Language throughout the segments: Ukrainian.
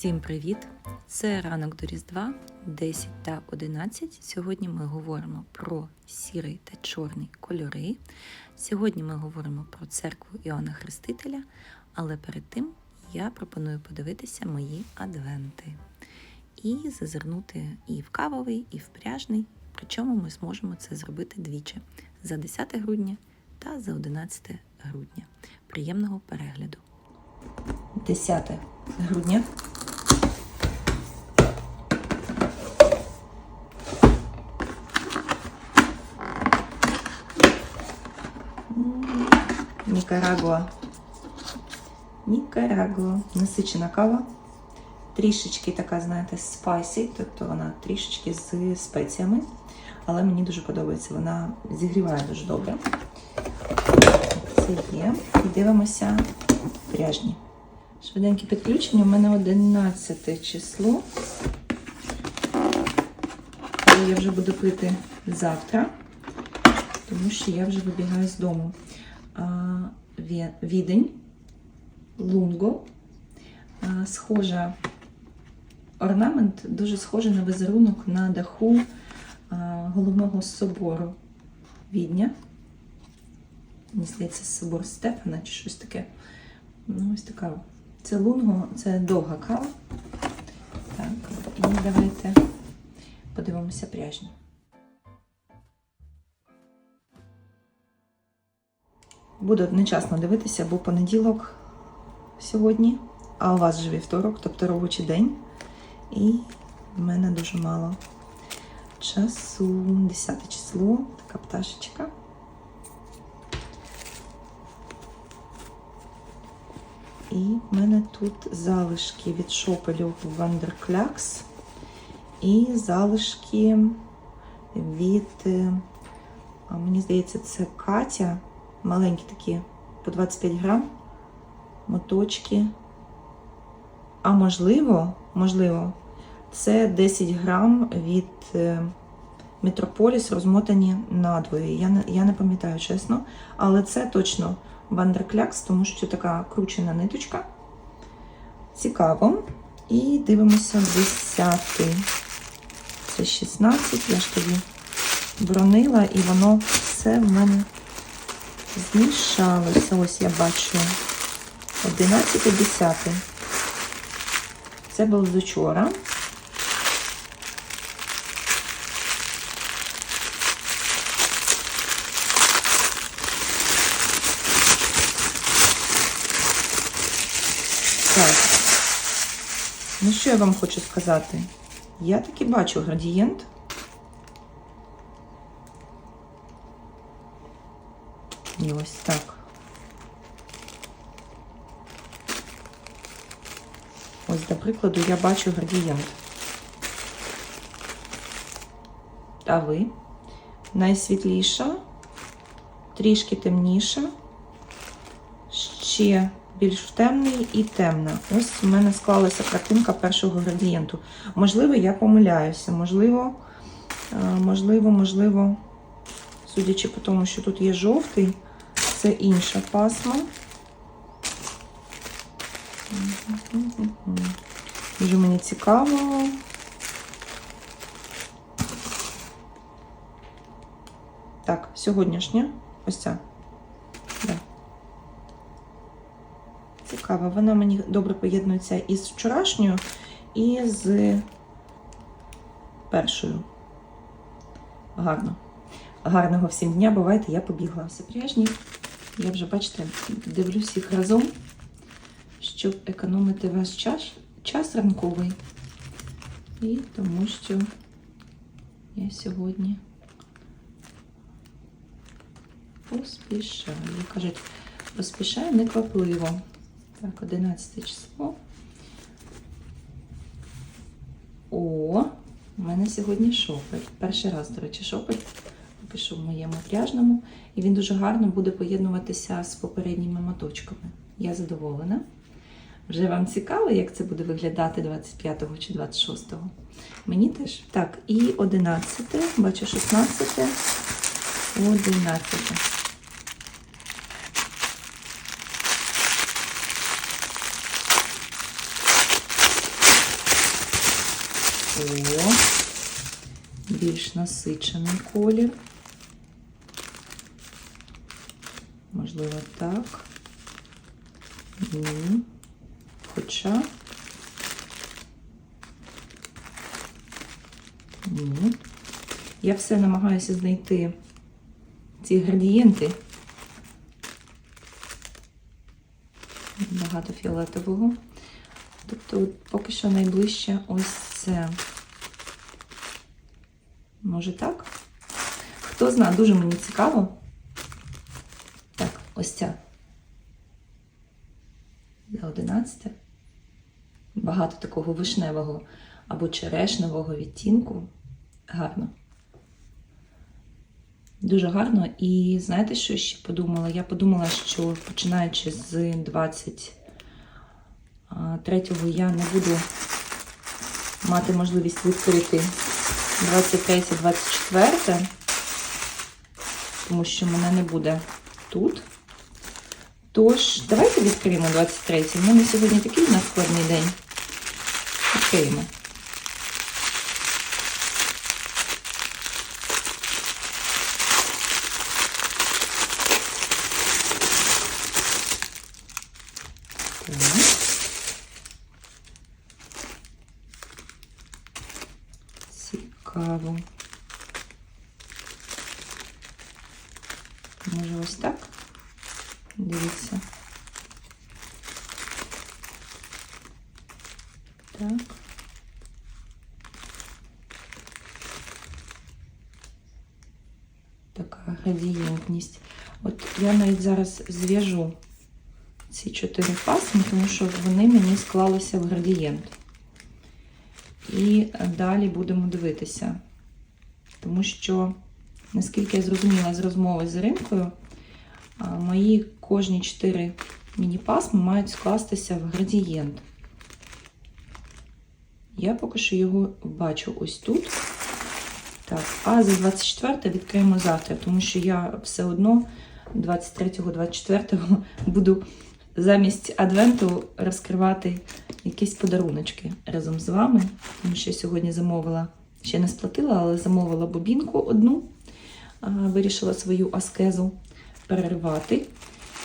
Всім привіт! Це ранок до Різдва 10 та 11. Сьогодні ми говоримо про сірий та чорний кольори. Сьогодні ми говоримо про церкву Іоанна Хрестителя, але перед тим я пропоную подивитися мої адвенти і зазирнути і в кавовий, і в пряжний. Причому ми зможемо це зробити двічі за 10 грудня та за 11 грудня. Приємного перегляду! 10 грудня. Нікарагуа. Нікарагуа. Насичена кава. Трішечки така, знаєте, спайсі, тобто вона трішечки з спеціями. Але мені дуже подобається, вона зігріває дуже добре. Це є. І дивимося пряжні. Швиденьке підключення. У мене 11 число. Я вже буду пити завтра, тому що я вже вибігаю з дому. Відень, Лунго. Схожа орнамент, дуже схожий на візерунок на даху головного собору Відня. Мені здається, собор Стефана чи щось таке. Ну, ось така. Це лунго, це довга кава. Так, і давайте подивимося пряжні. Буду одночасно дивитися, бо понеділок сьогодні, а у вас же вівторок, тобто робочий день. І в мене дуже мало часу. 10 число, така пташечка. І в мене тут залишки від шопелю Вандерклякс і залишки від, е, мені здається, це Катя. Маленькі такі, по 25 грам, моточки. А можливо, можливо, це 10 грам від е, Метрополіс розмотані надвоє. Я не, я не пам'ятаю чесно, але це точно Вандерклякс, тому що така кручена ниточка. Цікаво. І дивимося 10. Це 16, я ж тоді бронила, і воно все в мене змішалося. Ось я бачу 11 і 10. Це був з учора. Так. Ну, що я вам хочу сказати? Я таки бачу градієнт. І ось так. Ось, до прикладу, я бачу градієнт. А ви? Найсвітліша, трішки темніша, ще більш темний і темна. Ось у мене склалася картинка першого градієнту. Можливо, я помиляюся, можливо, е, можливо, можливо, судячи по тому, що тут є жовтий, це інша пасма. Дуже мені цікаво. Так, сьогоднішня. Ось ця. Да. Цікаво, вона мені добре поєднується із вчорашньою, і з першою. Гарно. Гарного всім дня. Бувайте, я побігла. Все пряжні. Я вже, бачите, дивлюсь їх разом, щоб економити ваш час, час ранковий. І тому що я сьогодні поспішаю. Кажуть, поспішаю неквапливо. Так, 11 число. О, у мене сьогодні шопель. Перший раз, до речі, шопель пишу в моєму пряжному. І він дуже гарно буде поєднуватися з попередніми моточками. Я задоволена. Вже вам цікаво, як це буде виглядати 25 го чи 26? го Мені теж. Так, і 11, бачу 16, 11. О, більш насичений колір. Можливо, так. Ні. Хоча. Ні. Я все намагаюся знайти ці градієнти. Багато фіолетового. Тобто, поки що найближче ось це. Може так? Хто знає, дуже мені цікаво. Так, ось ця. За 11. Багато такого вишневого або черешневого відтінку. Гарно. Дуже гарно. І знаєте, що ще подумала? Я подумала, що починаючи з 23-го я не буду мати можливість відкрити 23-24, тому що мене не буде тут. Тож, давайте відкриємо 23-й. У мене сьогодні такий у нас складний день. Так. Цікаво. Може ось так? Дивіться. Так. Така градієнтність. От я навіть зараз зв'яжу ці чотири пасми, тому що вони мені склалися в градієнт. І далі будемо дивитися. Тому що, наскільки я зрозуміла з розмови з Римкою, мої кожні чотири міні-пасми мають скластися в градієнт. Я поки що його бачу ось тут. Так, а за 24 відкриємо завтра, тому що я все одно 23-24 буду замість адвенту розкривати якісь подаруночки разом з вами. Тому що сьогодні замовила, ще не сплатила, але замовила бобінку одну, вирішила свою аскезу перервати.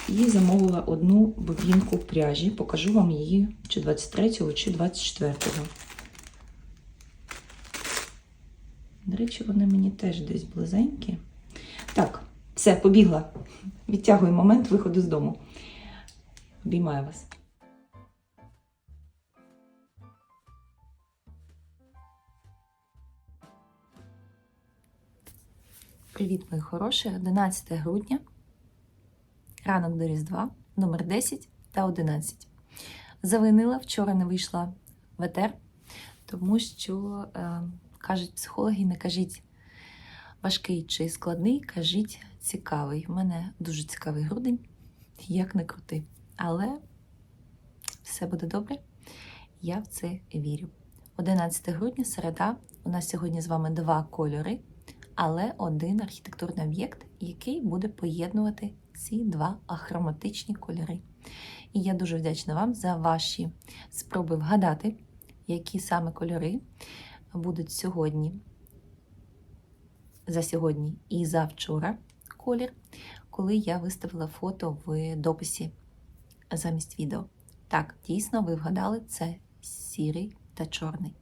І замовила одну бобінку пряжі. Покажу вам її чи 23-го, чи 24-го. До речі, вони мені теж десь близенькі. Так, все, побігла. Відтягую момент виходу з дому. Обіймаю вас. Привіт, мої хороші! 11 грудня, ранок до Різдва, номер 10 та 11. Завинила, вчора не вийшла в етер, тому що, е, кажуть психологи, не кажіть важкий чи складний, кажіть цікавий. У мене дуже цікавий грудень, як не крути. Але все буде добре, я в це вірю. 11 грудня, середа. У нас сьогодні з вами два кольори, але один архітектурний об'єкт, який буде поєднувати ці два ахроматичні кольори. І я дуже вдячна вам за ваші спроби вгадати, які саме кольори будуть сьогодні, за сьогодні і за вчора колір, коли я виставила фото в дописі замість відео. Так, дійсно, ви вгадали, це сірий та чорний.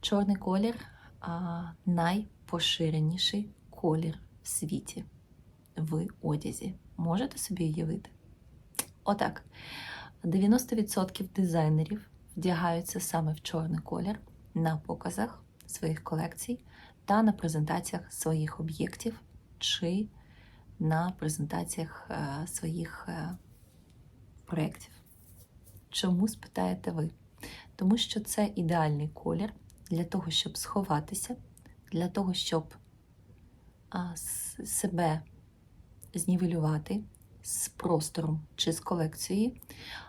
Чорний колір а, найпоширеніший колір в світі в одязі. Можете собі уявити? Отак. 90% дизайнерів вдягаються саме в чорний колір на показах своїх колекцій та на презентаціях своїх об'єктів чи на презентаціях е, своїх е, проєктів. Чому спитаєте ви? Тому що це ідеальний колір для того, щоб сховатися, для того, щоб себе знівелювати з простором чи з колекцією,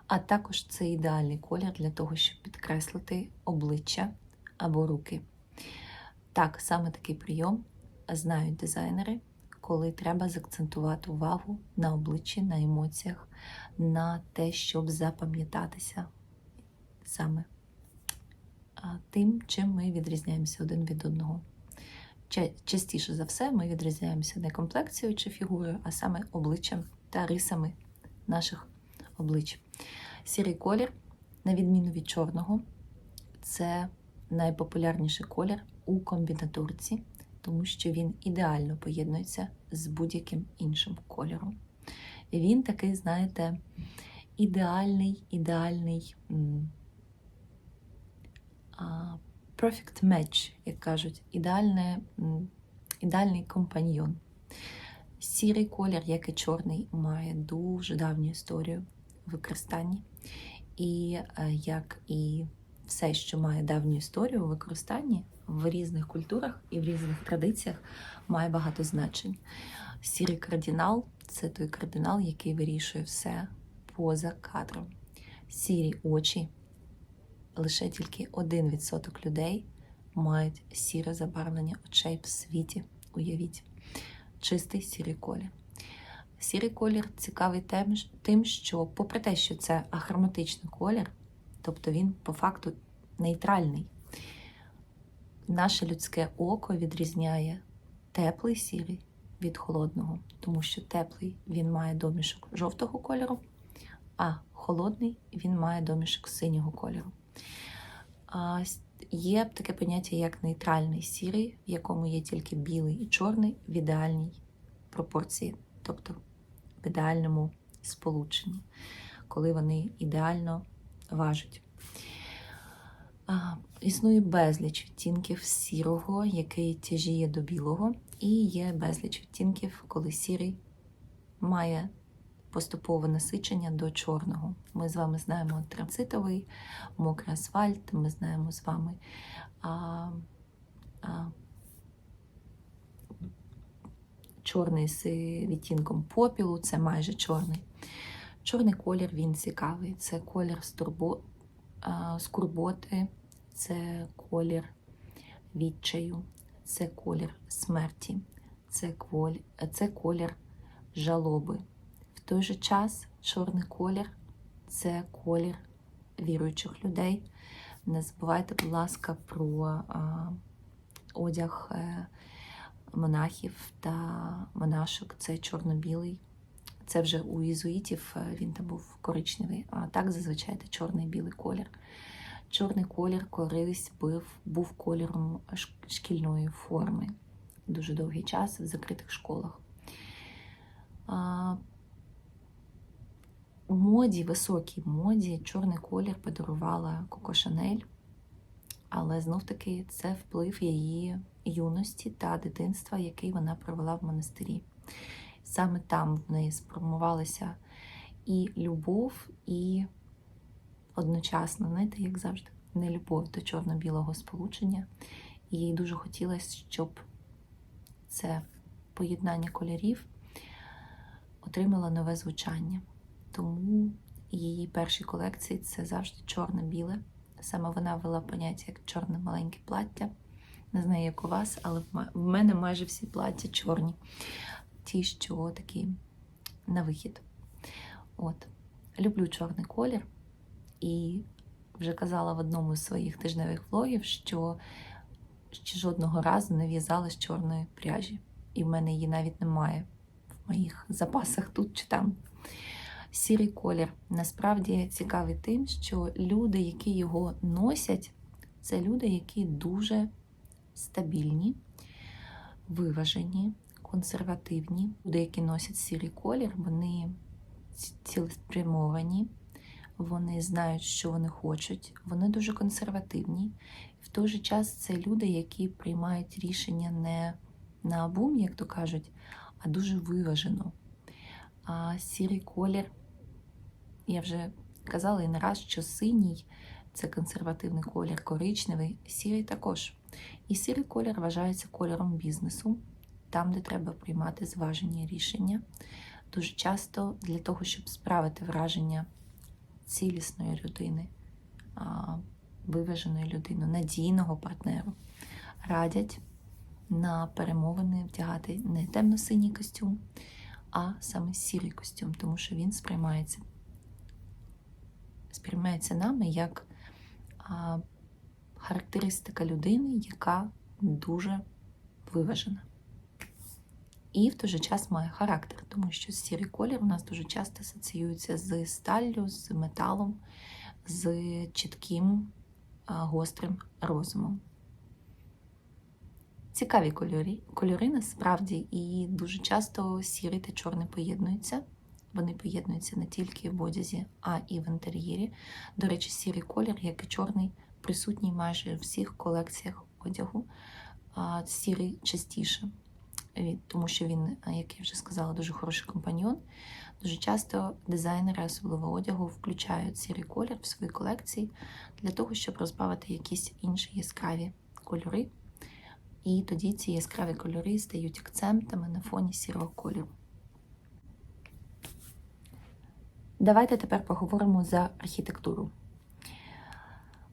а також це ідеальний колір для того, щоб підкреслити обличчя або руки. Так, саме такий прийом знають дизайнери, коли треба заакцентувати увагу на обличчі, на емоціях, на те, щоб запам'ятатися саме тим, чим ми відрізняємося один від одного. Частіше за все, ми відрізняємося не комплекцією чи фігурою, а саме обличчям та рисами наших облич. Сірий колір, на відміну від чорного, це найпопулярніший колір у комбінатурці, тому що він ідеально поєднується з будь-яким іншим кольором. Він такий, знаєте, ідеальний, ідеальний perfect match, як кажуть, ідеальне, ідеальний компаньйон. Сірий колір, як і чорний, має дуже давню історію в використанні. І е, як і все, що має давню історію у використанні в різних культурах і в різних традиціях, має багато значень. Сірий кардинал це той кардинал, який вирішує все поза кадром. Сірі очі. Лише тільки 1% людей мають сіре забарвлення очей в світі. Уявіть, чистий сірий колір. Сірий колір цікавий тим, що, попри те, що це ахроматичний колір, тобто він по факту нейтральний, наше людське око відрізняє теплий сірий від холодного, тому що теплий він має домішок жовтого кольору, а холодний він має домішок синього кольору. А, Є таке поняття, як нейтральний сірий, в якому є тільки білий і чорний в ідеальній пропорції, тобто в ідеальному сполученні, коли вони ідеально важать. А, Існує безліч відтінків сірого, який тяжіє до білого, і є безліч відтінків, коли сірий має поступове насичення до чорного. Ми з вами знаємо транситовий, мокрий асфальт, ми знаємо з вами а, а, чорний з відтінком попілу, це майже чорний. Чорний колір він цікавий. Це колір стурбо, скорботи, це колір відчаю, це колір смерті, це, коль, це колір жалоби. В той же час чорний колір це колір віруючих людей. Не забувайте, будь ласка, про а, одяг е, монахів та монашок. Це чорно-білий. Це вже у ізуїтів е, він там був коричневий, а так зазвичай це чорний білий колір. Чорний колір колись був, був кольором шкільної форми дуже довгий час в закритих школах. У моді, високій моді, чорний колір подарувала Коко Шанель, але знов-таки це вплив її юності та дитинства, який вона провела в монастирі. Саме там в неї сформувалася і любов, і одночасно, знаєте, як завжди, не любов до чорно-білого сполучення. І їй дуже хотілося, щоб це поєднання кольорів отримало нове звучання. Тому її перші колекції це завжди чорне-біле. Саме вона ввела поняття як чорне маленьке плаття. Не знаю, як у вас, але в мене майже всі плаття чорні. Ті, що такі на вихід. От. Люблю чорний колір. І вже казала в одному з своїх тижневих влогів, що ще жодного разу не в'язала з чорної пряжі. І в мене її навіть немає в моїх запасах тут чи там. Сірий колір насправді цікавий тим, що люди, які його носять, це люди, які дуже стабільні, виважені, консервативні. Люди, які носять сірий колір, вони цілеспрямовані, вони знають, що вони хочуть, вони дуже консервативні. В той же час це люди, які приймають рішення не на бум, як то кажуть, а дуже виважено. А сірий колір, я вже казала і не раз, що синій це консервативний колір, коричневий, сірий також. І сірий колір вважається кольором бізнесу, там, де треба приймати зважені рішення. Дуже часто для того, щоб справити враження цілісної людини, виваженої людини, надійного партнеру, радять на перемовини вдягати не темно-синій костюм, а саме сірий костюм, тому що він сприймається, сприймається нами як характеристика людини, яка дуже виважена. І в той же час має характер, тому що сірий колір у нас дуже часто асоціюється з сталлю, з металом, з чітким, гострим розумом. Цікаві кольори, кольори насправді, і дуже часто сірий та чорний поєднуються. Вони поєднуються не тільки в одязі, а і в інтер'єрі. До речі, сірий колір, як і чорний, присутній майже в всіх колекціях одягу. Сірий частіше, тому що він, як я вже сказала, дуже хороший компаньйон. Дуже часто дизайнери, особливо одягу, включають сірий колір в свої колекції для того, щоб розбавити якісь інші яскраві кольори. І тоді ці яскраві кольори стають акцентами на фоні сірого кольору. Давайте тепер поговоримо за архітектуру.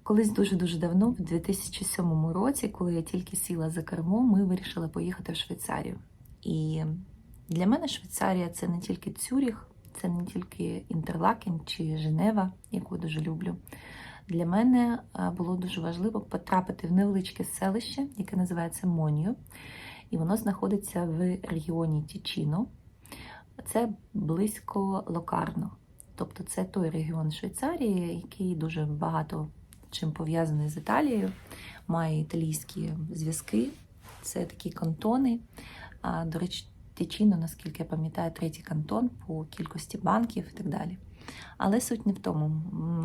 Колись дуже-дуже давно, в 2007 році, коли я тільки сіла за кермо, ми вирішили поїхати в Швейцарію. І для мене Швейцарія це не тільки Цюріх, це не тільки Інтерлакен чи Женева, яку дуже люблю. Для мене було дуже важливо потрапити в невеличке селище, яке називається Моньо, і воно знаходиться в регіоні Тічіно. Це близько Локарно. Тобто це той регіон Швейцарії, який дуже багато чим пов'язаний з Італією, має італійські зв'язки. Це такі кантони. А, До речі, Тічіно, наскільки я пам'ятаю, третій кантон по кількості банків і так далі. Але суть не в тому.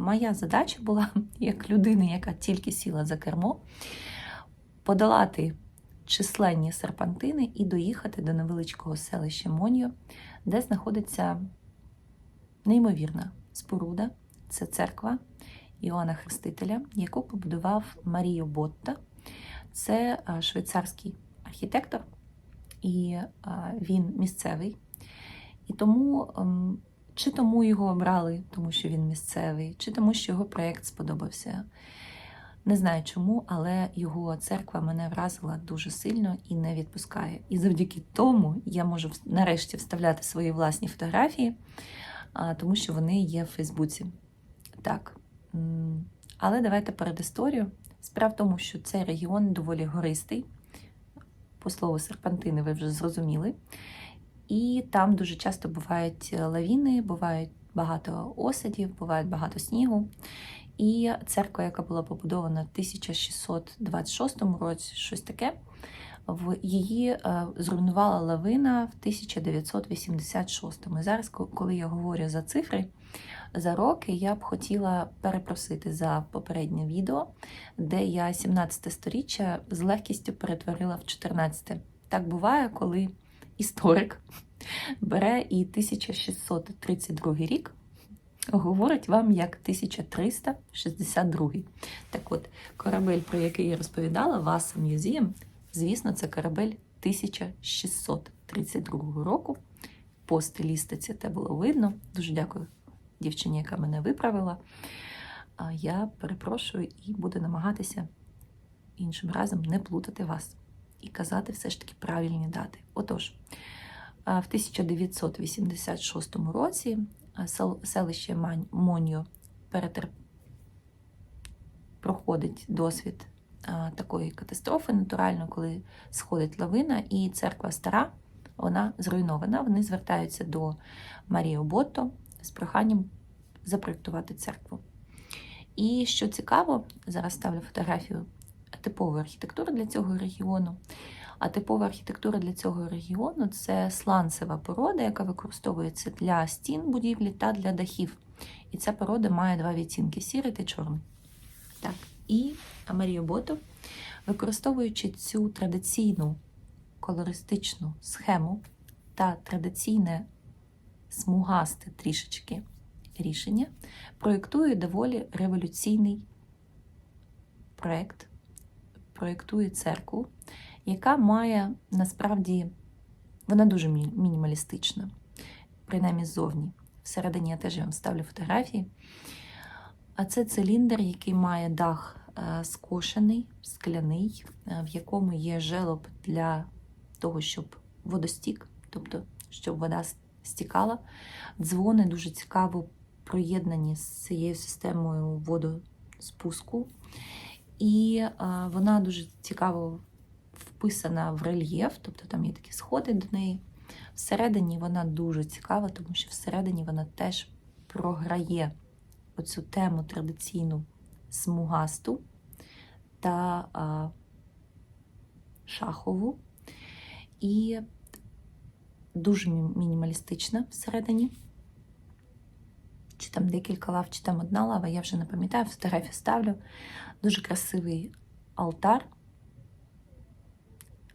Моя задача була, як людини, яка тільки сіла за кермо, подолати численні серпантини і доїхати до невеличкого селища Моньо, де знаходиться неймовірна споруда. Це церква Іоанна Хрестителя, яку побудував Маріо Ботта. Це швейцарський архітектор, і він місцевий. І тому ем, чи тому його обрали, тому що він місцевий, чи тому, що його проєкт сподобався. Не знаю чому, але його церква мене вразила дуже сильно і не відпускає. І завдяки тому я можу нарешті вставляти свої власні фотографії, тому що вони є в Фейсбуці. Так. Але давайте перед історію. Справа в тому, що цей регіон доволі гористий. По слову серпантини, ви вже зрозуміли. І там дуже часто бувають е, лавіни, бувають багато осадів, буває багато снігу. І церква, яка була побудована в 1626 році, щось таке, в її е, зруйнувала лавина в 1986. І зараз, коли я говорю за цифри, за роки, я б хотіла перепросити за попереднє відео, де я 17 сторіччя з легкістю перетворила в 14. Так буває, коли історик бере і 1632 рік говорить вам як 1362. Так от, корабель, про який я розповідала, Васа Museum, звісно, це корабель 1632 року. По стилістиці це було видно. Дуже дякую дівчині, яка мене виправила. Я перепрошую і буду намагатися іншим разом не плутати вас і казати все ж таки правильні дати. Отож, в 1986 році селище Моньо перетер... проходить досвід такої катастрофи натурально, коли сходить лавина, і церква стара, вона зруйнована. Вони звертаються до Маріо Ботто з проханням запроектувати церкву. І що цікаво, зараз ставлю фотографію типової архітектури для цього регіону. А типова архітектура для цього регіону це сланцева порода, яка використовується для стін будівлі та для дахів. І ця порода має два відтінки сірий та чорний. Так. І Маріо Бото, використовуючи цю традиційну колористичну схему та традиційне смугасте трішечки рішення, проєктує доволі революційний проєкт, проєктує церкву, яка має насправді вона дуже мінімалістична, принаймні ззовні. Всередині я теж вам ставлю фотографії. А це циліндр, який має дах е, скошений, скляний, е, в якому є желоб для того, щоб водостік, тобто щоб вода стікала. Дзвони дуже цікаво проєднані з цією системою водоспуску. І е, вона дуже цікаво вписана в рельєф, тобто там є такі сходи до неї. Всередині вона дуже цікава, тому що всередині вона теж програє оцю тему традиційну смугасту та а, шахову. І дуже мінімалістична всередині. Чи там декілька лав, чи там одна лава, я вже не пам'ятаю, фотографію ставлю. Дуже красивий алтар.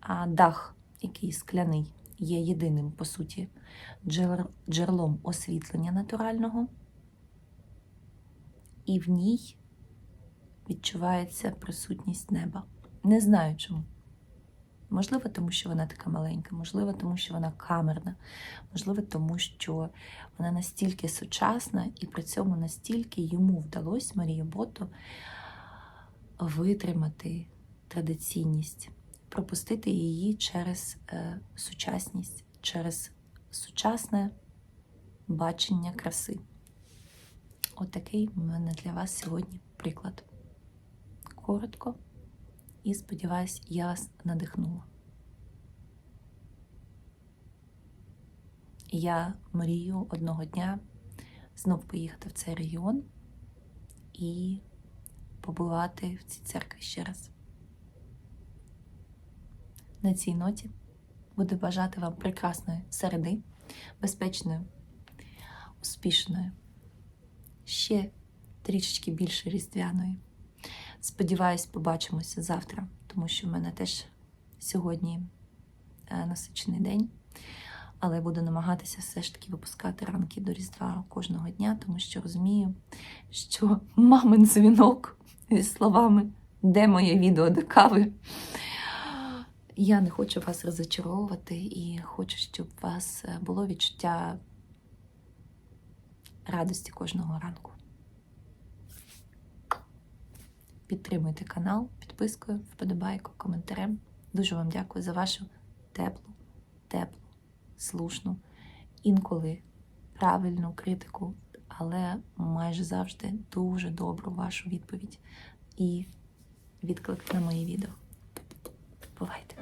А дах, який скляний, є єдиним, по суті, джер- джерелом освітлення натурального. І в ній відчувається присутність неба. Не знаю чому. Можливо, тому що вона така маленька, можливо, тому що вона камерна, можливо, тому що вона настільки сучасна і при цьому настільки йому вдалося Марії Бото витримати традиційність, пропустити її через е, сучасність, через сучасне бачення краси. Отакий у мене для вас сьогодні приклад. Коротко і сподіваюсь, я вас надихнула. Я мрію одного дня знов поїхати в цей регіон і побувати в цій церкві ще раз. На цій ноті буду бажати вам прекрасної середи, безпечної, успішної, ще трішечки більше різдвяної. Сподіваюсь, побачимося завтра, тому що в мене теж сьогодні е, насичений день. Але буду намагатися все ж таки випускати ранки до Різдва кожного дня, тому що розумію, що мамин дзвінок зі словами Де моє відео до кави? Я не хочу вас розочаровувати і хочу, щоб у вас е, було відчуття радості кожного ранку. Підтримуйте канал підпискою, вподобайку, коментарем. Дуже вам дякую за вашу теплу, теплу, слушну, інколи правильну критику, але майже завжди дуже добру вашу відповідь і відклик на мої відео. Бувайте!